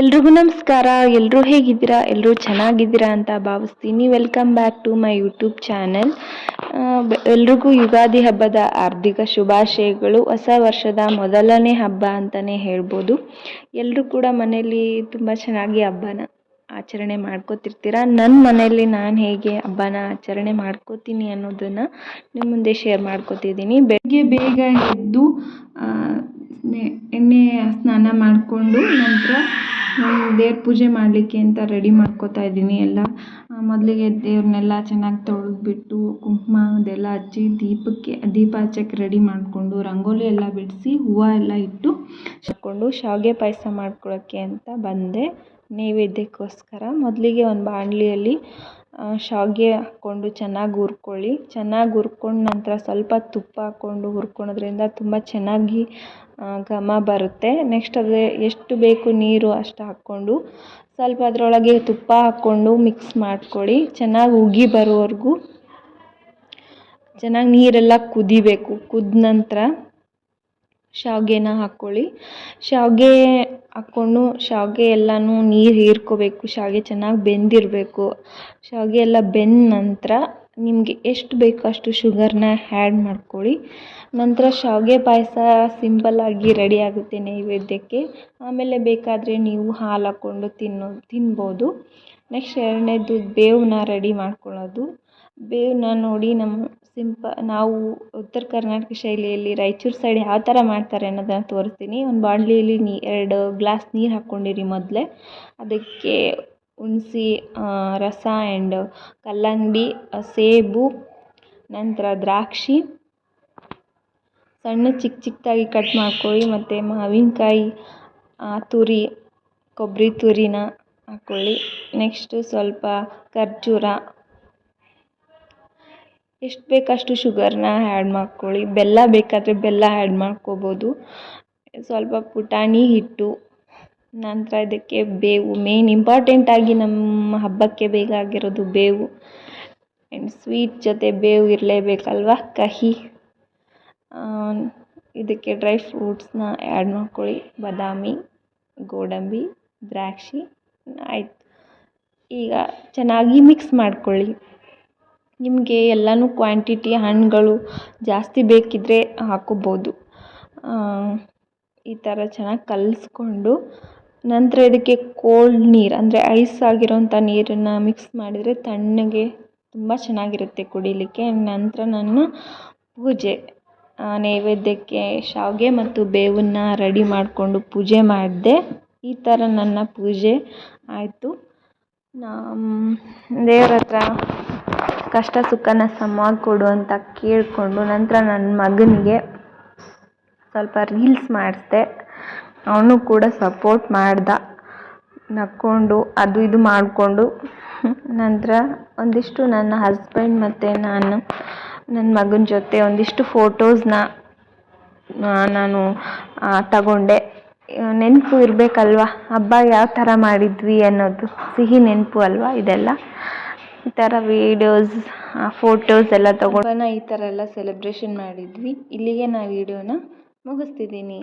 ಎಲ್ರಿಗೂ ನಮಸ್ಕಾರ. ಎಲ್ಲರೂ ಹೇಗಿದ್ದೀರಾ? ಎಲ್ಲರೂ ಚೆನ್ನಾಗಿದ್ದೀರಾ ಅಂತ ಭಾವಿಸ್ತೀನಿ. Welcome back to my YouTube channel ಎಲ್ರಿಗೂ ಯುಗಾದಿ ಹಬ್ಬದ ಹಾರ್ದಿಕ ಶುಭಾಶಯಗಳು. ಹೊಸ ವರ್ಷದ ಮೊದಲನೇ ಹಬ್ಬ ಅಂತಲೇ ಹೇಳ್ಬೋದು. ಎಲ್ಲರೂ ಕೂಡ ಮನೆಯಲ್ಲಿ ತುಂಬ ಚೆನ್ನಾಗಿ ಹಬ್ಬನ ಆಚರಣೆ ಮಾಡ್ಕೋತಿರ್ತೀರ? ನನ್ನ ಮನೆಯಲ್ಲಿ ನಾನು ಹೇಗೆ ಹಬ್ಬನ ಆಚರಣೆ ಮಾಡ್ಕೋತೀನಿ ಅನ್ನೋದನ್ನು ನಿಮ್ಮ ಮುಂದೆ ಶೇರ್ ಮಾಡ್ಕೋತಿದ್ದೀನಿ. ಬೆಳಗ್ಗೆ ಬೇಗ ಎದ್ದು ಎಣ್ಣೆ ಸ್ನಾನ ಮಾಡಿಕೊಂಡು ನಂತರ ದೇವ್ರ ಪೂಜೆ ಮಾಡಲಿಕ್ಕೆ ಅಂತ ರೆಡಿ ಮಾಡ್ಕೋತಾ ಇದ್ದೀನಿ ಎಲ್ಲ. ಮೊದಲಿಗೆ ದೇವ್ರನ್ನೆಲ್ಲ ಚೆನ್ನಾಗಿ ತೊಳೆದ್ಬಿಟ್ಟು ಕುಂಕುಮ, ಅದೆಲ್ಲ ಹಚ್ಚಿ ದೀಪಕ್ಕೆ ದೀಪ ಹಚ್ಚಕ್ಕೆ ರೆಡಿ ಮಾಡಿಕೊಂಡು ರಂಗೋಲಿ ಎಲ್ಲ ಬಿಡಿಸಿ ಹೂವು ಎಲ್ಲ ಇಟ್ಟು ಹಾಕ್ಕೊಂಡು ಶಾವಿಗೆ ಪಾಯಸ ಮಾಡ್ಕೊಳ್ಳೋಕ್ಕೆ ಅಂತ ಬಂದೆ. ನೈವೇದ್ಯಕ್ಕೋಸ್ಕರ ಮೊದಲಿಗೆ ಒಂದು ಬಾಣಲಿಯಲ್ಲಿ ಶಾವಿಗೆ ಹಾಕ್ಕೊಂಡು ಚೆನ್ನಾಗಿ ಹುರ್ಕೊಳ್ಳಿ. ಚೆನ್ನಾಗಿ ಹುರ್ಕೊಂಡ ನಂತರ ಸ್ವಲ್ಪ ತುಪ್ಪ ಹಾಕ್ಕೊಂಡು ಹುರ್ಕೊಳೋದ್ರಿಂದ ತುಂಬ ಚೆನ್ನಾಗಿ ಘಮ ಬರುತ್ತೆ. ನೆಕ್ಸ್ಟ್ ಅದೇ ಎಷ್ಟು ಬೇಕು ನೀರು ಅಷ್ಟು ಹಾಕ್ಕೊಂಡು ಸ್ವಲ್ಪ ಅದರೊಳಗೆ ತುಪ್ಪ ಹಾಕ್ಕೊಂಡು ಮಿಕ್ಸ್ ಮಾಡ್ಕೊಳ್ಳಿ. ಚೆನ್ನಾಗಿ ಉಗಿ ಬರೋವರೆಗೂ ಚೆನ್ನಾಗಿ ನೀರೆಲ್ಲ ಕುದಿಬೇಕು. ಕುದ್ದ ನಂತರ ಶಾವಿಗೆನ ಹಾಕ್ಕೊಳ್ಳಿ. ಶಾವಿಗೆ ಹಾಕ್ಕೊಂಡು ಶಾವಿಗೆ ಎಲ್ಲನೂ ನೀರು ಹೀರ್ಕೋಬೇಕು, ಶಾವಿಗೆ ಚೆನ್ನಾಗಿ ಬೆಂದಿರಬೇಕು. ಶಾವಿಗೆ ಎಲ್ಲ ಬೆಂದ ನಂತರ ನಿಮಗೆ ಎಷ್ಟು ಬೇಕೋ ಅಷ್ಟು ಶುಗರ್ನ ಹ್ಯಾಡ್ ಮಾಡ್ಕೊಳ್ಳಿ. ನಂತರ ಶಾವಿಗೆ ಪಾಯಸ ಸಿಂಪಲ್ಲಾಗಿ ರೆಡಿ ಆಗುತ್ತೆ ನೈವೇದ್ಯಕ್ಕೆ. ಆಮೇಲೆ ಬೇಕಾದರೆ ನೀವು ಹಾಲು ಹಾಕ್ಕೊಂಡು ತಿನ್ನೋ, ತಿನ್ಬೋದು. ನೆಕ್ಸ್ಟ್ ಎರಡನೇದು ಬೇವನ್ನ ರೆಡಿ ಮಾಡ್ಕೊಳ್ಳೋದು. ಬೇವನ್ನ ನೋಡಿ ನಮ್ಮ ಸಿಂಪ, ನಾವು ಉತ್ತರ ಕರ್ನಾಟಕ ಶೈಲಿಯಲ್ಲಿ ರಾಯಚೂರು ಸೈಡ್ ಯಾವ ಥರ ಮಾಡ್ತಾರೆ ಅನ್ನೋದನ್ನು ತೋರಿಸ್ತೀನಿ. ಒಂದು ಬಾಣಲಿಯಲ್ಲಿ ನೀ, ಎರಡು ಗ್ಲಾಸ್ ನೀರು ಹಾಕ್ಕೊಂಡಿರಿ ಮೊದಲೇ. ಅದಕ್ಕೆ ಹುಣ್ಸೆ ರಸ ಆ್ಯಂಡ್ ಕಲ್ಲಂಗಡಿ ಸೇಬು, ನಂತರ ದ್ರಾಕ್ಷಿ. ಸಣ್ಣ ಚಿಕ್ಕ ಚಿಕ್ಕದಾಗಿ ಕಟ್ ಮಾಡ್ಕೊಳ್ಳಿ. ಮತ್ತು ಮಾವಿನಕಾಯಿ ತುರಿ ಕೊಬ್ಬರಿ ತುರಿನ ಹಾಕ್ಕೊಳ್ಳಿ. ನೆಕ್ಸ್ಟು ಸ್ವಲ್ಪ ಖರ್ಜೂರ ಎಷ್ಟು ಬೇಕಷ್ಟು ಶುಗರ್ನ ಆ್ಯಡ್ ಮಾಡ್ಕೊಳ್ಳಿ. ಬೆಲ್ಲ ಬೇಕಾದರೆ ಬೆಲ್ಲ ಆ್ಯಡ್ ಮಾಡ್ಕೊಬೋದು. ಸ್ವಲ್ಪ ಪುಟಾಣಿ, ಹಿಟ್ಟು, ನಂತರ ಇದಕ್ಕೆ ಬೇವು. ಮೇನ್ ಇಂಪಾರ್ಟೆಂಟಾಗಿ ನಮ್ಮ ಹಬ್ಬಕ್ಕೆ ಬೇಕಾಗಿರೋದು ಬೇವು. ಆ್ಯಂಡ್ ಸ್ವೀಟ್ ಜೊತೆ ಬೇವು ಇರಲೇಬೇಕಲ್ವ? ಕಹಿ. ಇದಕ್ಕೆ ಡ್ರೈ ಫ್ರೂಟ್ಸ್ನ ಆ್ಯಡ್ ಮಾಡ್ಕೊಳ್ಳಿ. ಬಾದಾಮಿ, ಗೋಡಂಬಿ, ದ್ರಾಕ್ಷಿ. ಆಯಿತು. ಈಗ ಚೆನ್ನಾಗಿ ಮಿಕ್ಸ್ ಮಾಡ್ಕೊಳ್ಳಿ. ನಿಮಗೆ ಎಲ್ಲನೂ ಕ್ವಾಂಟಿಟಿ ಹಣ್ಣುಗಳು ಜಾಸ್ತಿ ಬೇಕಿದ್ದರೆ ಹಾಕ್ಕೋಬೋದು ಈ ಥರ ಚೆನ್ನಾಗಿ ಕಲಿಸ್ಕೊಂಡು ನಂತರ ಇದಕ್ಕೆ ಕೋಲ್ಡ್ ನೀರು, ಅಂದರೆ ಐಸ್ ಆಗಿರೋಂಥ ನೀರನ್ನು ಮಿಕ್ಸ್ ಮಾಡಿದರೆ ತಣ್ಣಗೆ ತುಂಬ ಚೆನ್ನಾಗಿರುತ್ತೆ ಕುಡಿಲಿಕ್ಕೆ. ನಂತರ ನಾನು ಪೂಜೆ ನೈವೇದ್ಯಕ್ಕೆ ಶಾವಿಗೆ ಮತ್ತು ಬೇವನ್ನ ರೆಡಿ ಮಾಡಿಕೊಂಡು ಪೂಜೆ ಮಾಡಿದೆ. ಈ ಥರ ನನ್ನ ಪೂಜೆ ಆಯಿತು. ದೇವ್ರ ಹತ್ರ ಕಷ್ಟ ಸುಖನ ಸಮವಾಗಿ ಕೊಡು ಅಂತ ಕೇಳಿಕೊಂಡು ನಂತರ ನನ್ನ ಮಗನಿಗೆ ಸ್ವಲ್ಪ ರೀಲ್ಸ್ ಮಾಡಿಸ್ದೆ. ಅವನು ಕೂಡ ಸಪೋರ್ಟ್ ಮಾಡ್ದ. ನಕ್ಕೊಂಡು ಅದು ಇದು ಮಾಡಿಕೊಂಡು ನಂತರ ಒಂದಿಷ್ಟು ನನ್ನ ಹಸ್ಬೆಂಡ್ ಮತ್ತು ನಾನು ನನ್ನ ಮಗನ ಜೊತೆ ಒಂದಿಷ್ಟು ಫೋಟೋಸ್ನ ನಾನು ತಗೊಂಡೆ. ನೆನಪು ಇರಬೇಕಲ್ವ? ಹಬ್ಬ ಯಾವ ಥರ ಮಾಡಿದ್ವಿ ಅನ್ನೋದು, ಸಿಹಿ ನೆನಪು ಅಲ್ವಾ ಇದೆಲ್ಲ? ಥರ ವೀಡಿಯೋಸ್ ಫೋಟೋಸ್ ಎಲ್ಲ ತಗೊಂಡು ಈ ಥರ ಎಲ್ಲ ಸೆಲೆಬ್ರೇಷನ್ ಮಾಡಿದ್ವಿ. ಇಲ್ಲಿಗೆ ನಾ ವೀಡಿಯೋನ ಮುಗಿಸ್ತಿದ್ದೀನಿ.